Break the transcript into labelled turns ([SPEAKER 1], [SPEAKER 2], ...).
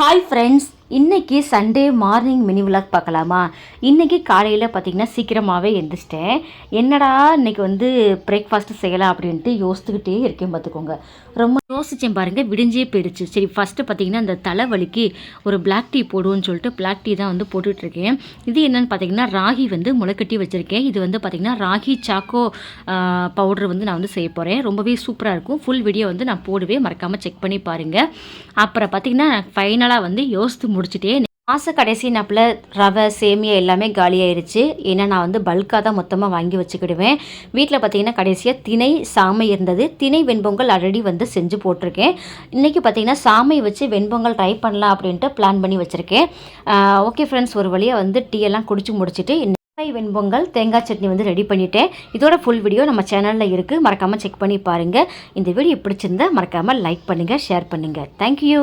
[SPEAKER 1] Hi friends இன்றைக்கி Sunday morning mini vlog பார்க்கலாமா? இன்னைக்கு காலையில் பார்த்தீங்கன்னா சீக்கிரமாகவே எழுந்திரிச்சிட்டேன் என்னடா இன்றைக்கி வந்து பிரேக்ஃபாஸ்ட்டு செய்யலாம் அப்படின்ட்டு யோசித்துக்கிட்டே இருக்கேன் பார்த்துக்கோங்க. ரொம்ப யோசிச்சேன் பாருங்கள் விடிஞ்சே போயிடுச்சு. சரி ஃபஸ்ட்டு பார்த்தீங்கன்னா அந்த தலைவலிக்கு ஒரு பிளாக் டீ போடுவோன்னு சொல்லிட்டு பிளாக் டீ தான் வந்து போட்டுட்ருக்கேன் இது என்னென்னு பார்த்தீங்கன்னா ராகி வந்து முளைக்கட்டி வச்சுருக்கேன். இது வந்து பார்த்திங்கன்னா ராகி சாக்கோ பவுடர் வந்து நான் வந்து செய்ய போகிறேன் ரொம்பவே சூப்பராக இருக்கும். ஃபுல் வீடியோ வந்து நான் போடுவேன். மறக்காமல் செக் பண்ணி பாருங்கள் அப்புறம் பார்த்தீங்கன்னா ஃபைனலாக வந்து யோசித்து முடிச்சுட்டே மாத கடைசி நாப்பில் ரவை சேமியா எல்லாமே காலியாயிருச்சு. ஏன்னா நான் வந்து பல்காக தான் மொத்தமாக வாங்கி வச்சுக்கிடுவேன். வீட்டில் பார்த்தீங்கன்னா கடைசியாக திணை சாமை இருந்தது. திணை வெண்பொங்கல் ஆல்ரெடி வந்து செஞ்சு போட்டிருக்கேன். இன்றைக்கி பார்த்தீங்கன்னா சாமை வச்சு வெண்பொங்கல் ட்ரை பண்ணலாம் அப்படின்ட்டு பிளான் பண்ணி வச்சுருக்கேன். ஓகே ஃப்ரெண்ட்ஸ் ஒரு வழியாக வந்து டீ எல்லாம் குடிச்சு முடிச்சுட்டு வெண்பொங்கல் தேங்காய் சட்னி வந்து ரெடி பண்ணிட்டேன். இதோட ஃபுல் வீடியோ நம்ம சேனலில் இருக்குது மறக்காமல் செக் பண்ணி பாருங்கள் இந்த வீடியோ பிடிச்சிருந்தா மறக்காமல் லைக் பண்ணுங்கள் ஷேர் பண்ணுங்கள் தேங்க்யூ